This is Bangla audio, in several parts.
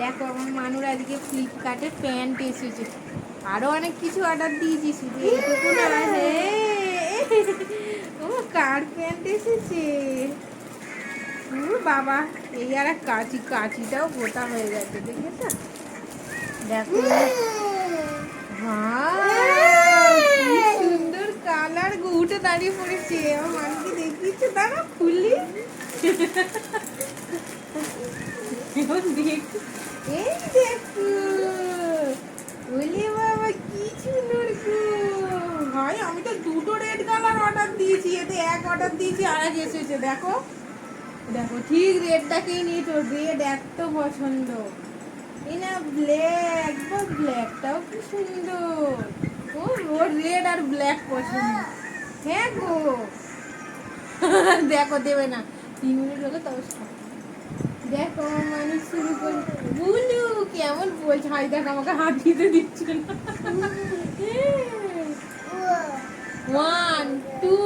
দেখো আমার মানুর আজকে ফ্লিপকার্টে প্যান্ট এসেছে। আরও অনেক কিছু অর্ডার দিয়েছি, শুধু এইটুকু না ও, কার প্যান্ট এসেছে? বাবা, এই আর কাঁচি, কাঁচিটাও গোটা হয়ে গেছে, দেখেছ? দেখো। কি সুন্দর কালার উঠে দাঁড়িয়ে পড়েছে। আমার মানকে দেখিয়েছে, দাঁড়া, খুলি। এবার দেখি। এই দেখো বাবা ভাই, আমি তো দুটো রেড কালার অর্ডার দিয়েছি, এতে এক অর্ডার দিয়েছি এসেছে, দেখো। দেখো, ঠিক রেডটাকেই নিয়েছো রেড পছন্দ। ব্ল্যাক ব্ল্যাকটাও কি সুন্দর। ও ওর রেড আর ব্ল্যাক পছন্দ। হ্যাঁ গো। দেখো, দেবে না। তিন মিনিট হলো stop। দেখো আমার মানুষ শুরু করে বুলু কেমন বলছে? হাই, দেখ, আমাকে হাত দিতে দিচ্ছে না। ওয়ান টু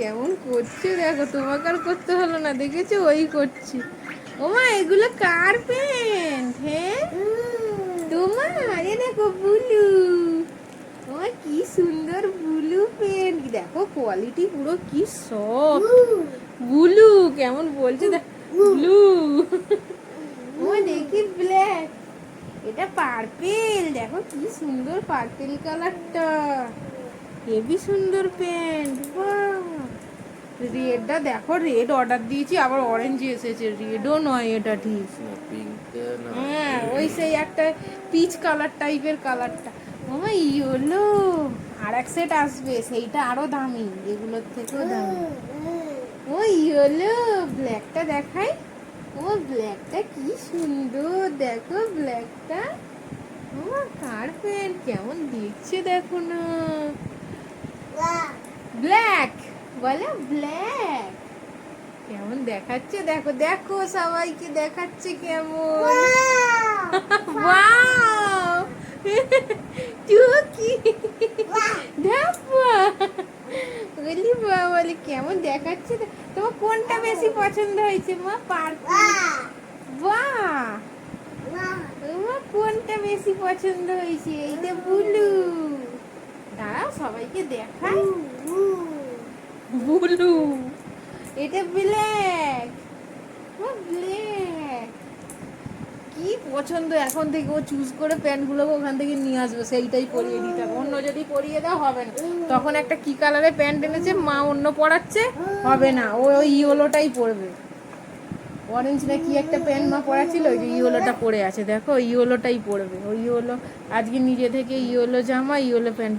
কেমন করছে? দেখো, তোমাকে আর করতে হলো না, দেখেছ? ওই করছে। ওমা, এগুলো কার প্যান্ট হ্যাঁ? তোমার, এ দেখো, বুলু। ওমা, কি সুন্দর ব্লু প্যান্ট। দেখো কোয়ালিটি পুরো কি সফট ব্লু, কেমন বলছে? ব্লু ও দেখি ব্ল্যাক এটা পার্পেল দেখো কি সুন্দর পার্পেল কালারটা হেভি সুন্দর প্যান্ট। রেডটা দেখো রেড অর্ডার দিয়েছি আবার অরেঞ্জ এসেছে। রেডও নয় এটা ঠিক। পিঙ্ক হ্যাঁ ওই সেই একটা পিচ কালার টাইপের কালারটা মামা ইয়েলো। আর এক সেট আসবে সেইটা আরও দামি এগুলোর থেকেও দামি। ইয়েলো ব্ল্যাকটা দেখাই। ও ব্ল্যাকটা কি সুন্দর। দেখো ব্ল্যাকটা। ও কার প্যান্ট কেমন দেখছে দেখো না। ব্ল্যাক। বলে ব্ল্যাক। কেমন দেখাচ্ছে? দেখো দেখো সবাইকে দেখাচ্ছে কেমন। কেমন দেখাচ্ছে? তোমার কোনটা বেশি পছন্দ হয়েছে মা? তোমার কোনটা বেশি পছন্দ হয়েছে? এইটা বুলু। দাঁড়াও সবাইকে দেখাই। বুলু। এটা ব্ল্যাক। ও ব্ল্যাক। কি পছন্দ? এখন থেকে ও চুজ করে প্যান্টগুলোকে ওখান থেকে নিয়ে আসবে। সেইটাই পরিয়ে দিতে হবে। অন্য যদি পরিয়ে দেওয়া হবে না তখন একটা কি কালারের প্যান্ট এনেছে? মা অন্য পরাচ্ছে। হবে না। ও ওই ইয়োলোটাই পরবে। অরেঞ্জ না কি একটা প্যান্ট মা পরা ছিল? ওই যে ইয়োলোটা পরে আছে। দেখো, ইয়োলোটাই পরবে। ওই ইয়োলো, আজকে নিজে থেকে ইয়োলো জামা, ইয়োলো প্যান্ট